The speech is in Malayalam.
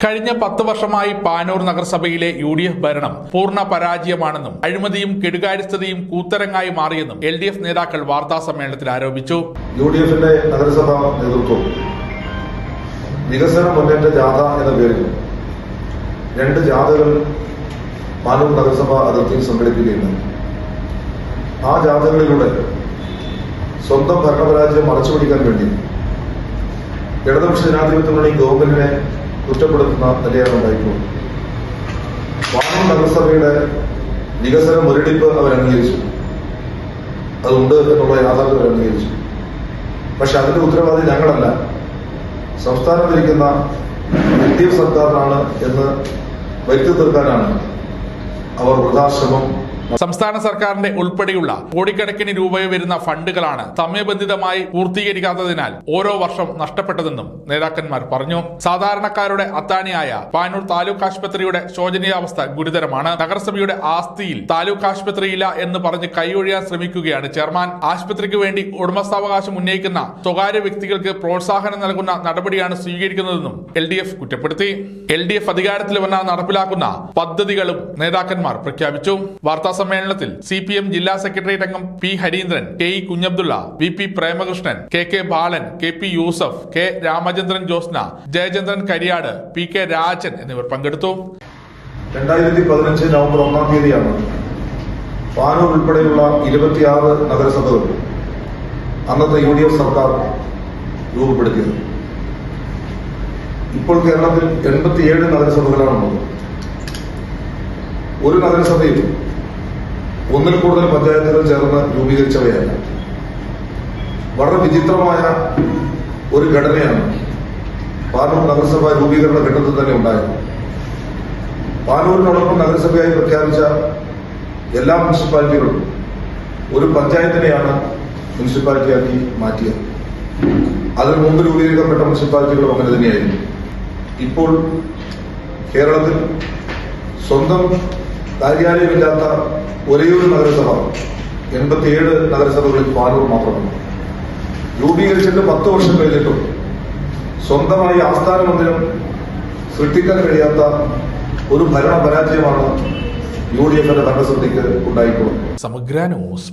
കഴിഞ്ഞ പത്ത് വർഷമായി പാനൂർ നഗരസഭയിലെ യു ഡി എഫ് ഭരണം പൂർണ പരാജയമാണെന്നും അഴിമതിയും കെടുകാര്യസ്ഥതയും കൂത്തരങ്ങായി മാറിയെന്നും എൽ ഡി എഫ് നേതാക്കൾ വാർത്താ സമ്മേളനത്തിൽ ആരോപിച്ചു. യു ഡി എഫിന്റെ നഗരസഭാ നേതൃത്വം വികസന മുന്നേറ്റ ജാഥ എന്ന പേരിൽ രണ്ട് ജാഥകൾ പാനൂർ നഗരസഭ അതിർത്തിയിൽ സംഘടിപ്പിക്കുകയുണ്ട് ആ ജാഥകളിലൂടെ സ്വന്തം ഭരണപരാജയം മറച്ചുപിടിക്കാൻ വേണ്ടി ഇടതുപക്ഷ ജനാധിപത്യം ഗവൺമെന്റിനെ കുറ്റപ്പെടുത്തുന്ന നിലയാണ് ഉണ്ടായിട്ടുള്ളത് പാനൂർ നഗരസഭയുടെ വികസന മുരടിപ്പ് അവർ അംഗീകരിച്ചു. അതുണ്ട് എന്നുള്ള യാഥാർത്ഥ്യം അവർ അംഗീകരിച്ചു. പക്ഷെ അതിന്റെ ഉത്തരവാദി ഞങ്ങളല്ല. സംസ്ഥാനം ഭരിക്കുന്ന എൽ സർക്കാരിനാണ് എന്ന് വരുത്തി തീർക്കാനാണ് അവർ വൃദ്ധാശ്രമം സംസ്ഥാന സർക്കാരിന്റെ ഉൾപ്പെടെയുള്ള കോടിക്കണക്കിന് രൂപ വരുന്ന ഫണ്ടുകളാണ് സമയബന്ധിതമായി പൂർത്തീകരിക്കാത്തതിനാൽ ഓരോ വർഷം നഷ്ടപ്പെട്ടതെന്നും നേതാക്കന്മാർ പറഞ്ഞു. സാധാരണക്കാരുടെ അത്താണിയായ പാനൂർ താലൂക്ക് ആശുപത്രിയുടെ ശോചനീയാവസ്ഥ ഗുരുതരമാണ്. നഗരസഭയുടെ ആസ്തിയിൽ താലൂക്ക് ആശുപത്രിയില്ല എന്ന് പറഞ്ഞ് കൈയൊഴിയാൻ ശ്രമിക്കുകയാണ് ചെയർമാൻ. ആശുപത്രിക്ക് വേണ്ടി ഉടമസ്ഥാവകാശം ഉന്നയിക്കുന്ന സ്വകാര്യ വ്യക്തികൾക്ക് പ്രോത്സാഹനം നൽകുന്ന നടപടിയാണ് സ്വീകരിക്കുന്നതെന്നും എൽ ഡി എഫ് കുറ്റപ്പെടുത്തി. എൽ ഡി എഫ് അധികാരത്തിൽ വന്ന നടപ്പിലാക്കുന്ന പദ്ധതികളും നേതാക്കന്മാർ പ്രഖ്യാപിച്ചു. വാർത്താ സമ്മേളനത്തിൽ സി പി എം ജില്ലാ സെക്രട്ടേറിയറ്റ് അംഗം P Hareendran K E Kunhabdulla V P Premakrishnan K K Balan K P Yusuf K Ramachandran Josna Jayachandran Kariyad P K Rajan എന്നിവർ പങ്കെടുത്തു. രണ്ടായിരത്തി പതിനഞ്ച് നവംബർ ഒന്നാം തീയതിയാണ് പാനൂർ ഉൾപ്പെടെയുള്ള ഇരുപത്തിയാറ് നഗരസഭകൾ അന്നത്തെ യു ഡി എഫ് സർക്കാർ രൂപപ്പെടുത്തിയത്. ഇപ്പോൾ കേരളത്തിൽ എൺപത്തിയേഴ് നഗരസഭകളാണുള്ളത്. ഒരു നഗരസഭയിൽ ഒന്നിൽ കൂടുതൽ പഞ്ചായത്തുകൾ ചേർന്ന് രൂപീകരിച്ചവയല്ല വളരെ വിചിത്രമായ ഒരു ഘടനയാണ് പാനൂർ നഗരസഭ രൂപീകരണ ഘട്ടത്തിൽ തന്നെ ഉണ്ടായത്. പാനൂരിനോടൊപ്പം നഗരസഭയായി പ്രഖ്യാപിച്ച എല്ലാ മുനിസിപ്പാലിറ്റികളും ഒരു പഞ്ചായത്തിനെയാണ് മുനിസിപ്പാലിറ്റിയാക്കി മാറ്റിയത്. അതിന് മുമ്പ് രൂപീകരിക്കപ്പെട്ട മുനിസിപ്പാലിറ്റികളും അങ്ങനെ തന്നെയായിരുന്നു. ഇപ്പോൾ കേരളത്തിൽ സ്വന്തം കാര്യാലയമില്ലാത്ത ഒരേയൊരു നഗരസഭ എൺപത്തിയേഴ് നഗരസഭകളിൽ പാനൂർ മാത്രമാണ് രൂപീകരിച്ചിട്ട് പത്ത് വർഷം കഴിഞ്ഞിട്ടും സ്വന്തമായി ആസ്ഥാന മന്ദിരം സൃഷ്ടിക്കാൻ കഴിയാത്ത ഒരു ഭരണ പരാജയമാണ് യു ഡി എഫിന്റെ ഭരണസമിതിക്ക് ഉണ്ടായിട്ടുള്ളത് സമഗ്ര ന്യൂസ്.